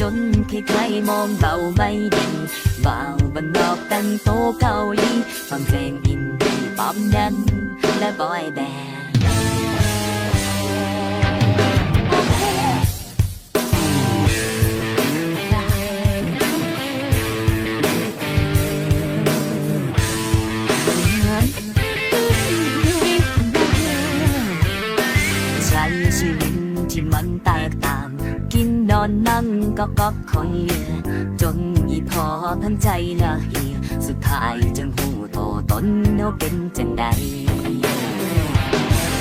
จนใครๆมองเราไม่ดีบ่าวบันนอกแต่ ที่มันแตกต่าง กินนอนนั่งก็ก็คอยเหลือจนอีพอทั้งใจละเหียสุดท้ายจึงหูโตตนเนาเป็นจังใด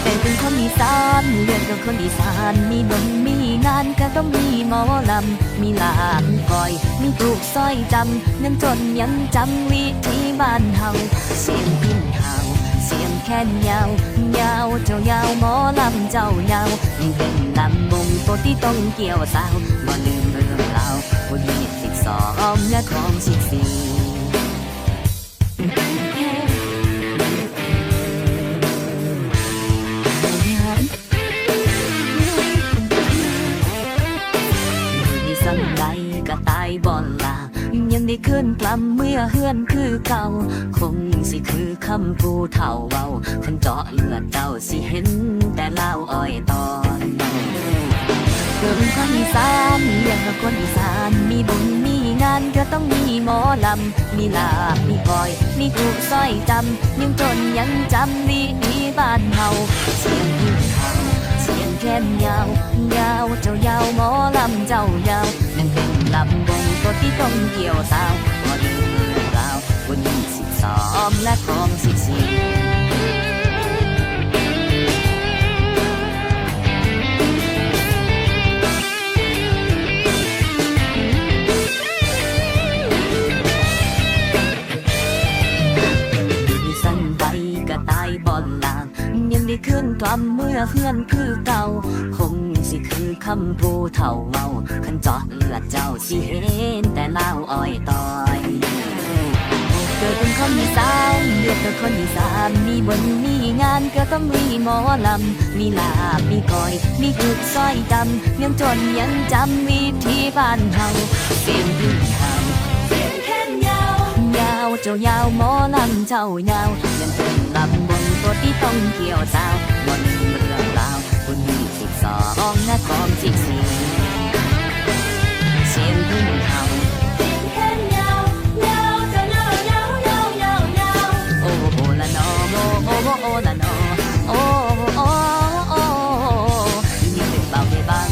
แต่เป็นคนอีสานเลือดกับคนอีสานมีบนมีงานก็ต้องมีหมอลำ มีลานคอย มีปลูกสร้อยจำเงินจนยังจำวิธีบ้านเฮาเสียงพินเฮาเสียงแค่นยาว ยาวเจ้ายาวหมอลำเจ้ายาวยังเป็นลำมงตัวที่ต้องเกี่ยวสาวบ่ลืมเรื่องราววันนี้สิบสองและของสิบสี่ ขึ้นกลับเมื่อเฮือนคือเก่า คงสิคือคำผู้เฒ่าเว้าคนเจาะเลือดเจ้าสิเห็น แต่เล่าอ้อยตอนเกิดคนอีสานเรียกว่าคนอีสานมีบุญมีงานก็ต้องมีหมอลำ มีลาบมีกอย มีถูกส้อยจำยังจนยังจำดีดีบ้านเฮาเสียงพึ่งเฮาเสียงแค้นยาวยาวเจ้ายาวหมอลำเจ้ายาว ที่ต้องเกี่ยวตาวพอลืมเรื่องราววันสิบสองและของสิบสี่ อเพื่อนคือเก่า คงสิคือคำผู้เฒ่าเมาขันจาะเลือดเจ้าสิเห็น แต่เล่าอ้อยตอยเกิดเป็นคนอีสานเลือดกับคนอีสานมีบนมีงานก็ต้องมีหมอลำ มีลาบมีกอย มีกุดสร้อยดำยังจนยังจำวิธีบ้านเฮาเสียงพึ่งเฮาเสียงแค่นยาวยาวเจ้ายาวหมอลำเจ้ายาวยังเป็นลำบนตัวที่ต้องเกี่ยวสาวบน บสองนะของสิบสี่เสียงพึ่งเฮาเสียงแค่นยาวยาจะยาวยาวยาวยาวยาโอ้โอละนอโอ้โอ้โอ้โอ้ละนอโอ้โอ้โอ้ยังเป็นเบาไปบ้าง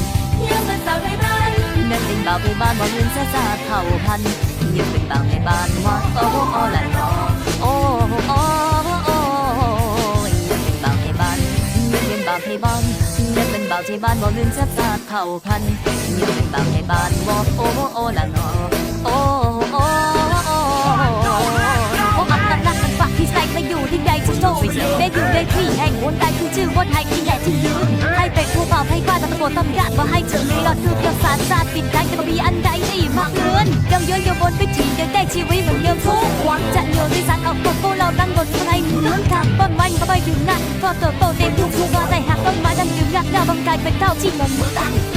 ยังเป็นสาวในบ้านนั่นเป็นเบาไปบ้านบ่ลืมซาซาเผ่าพันยังเป็นเบาในบ้านว่าโอ้โอ้ละนอ ยังเป็นเบาที่บ้านบ่ลืมซาซาเผ่าพันธุ์ยังเป็นบางในบ้านว่าโอ้โอ้ละนอโอ้โอ้โอ้โอ้อับนักนักฝากที่ใส่มาอยู่ที่ใดที่โลกได้อยู่ได้ที่แห่งวนใดคือชื่อว่าไทยที่แหละที่ยืนให้เป็นผู้บ่าให้บ้านตะโกนตำรัสว่าให้เธอมีหลอดคือประสานศาสตร์ปิดใจจะมีอันใดได้มากเกินเย้าเย้ยเย้าบนวิถียังได้ชีวิตเหมือนเดิมทุกวันจะโยนที่สันเอาตัวพวกเรานั่งบนไทยเหมือนกันต้นไม้ก็ไปถึงนั้นพอเติบโตเต็มทุก ทุกหาต้นไม้ดังกาวบังกายเป็นเท่าที่มันตั้ง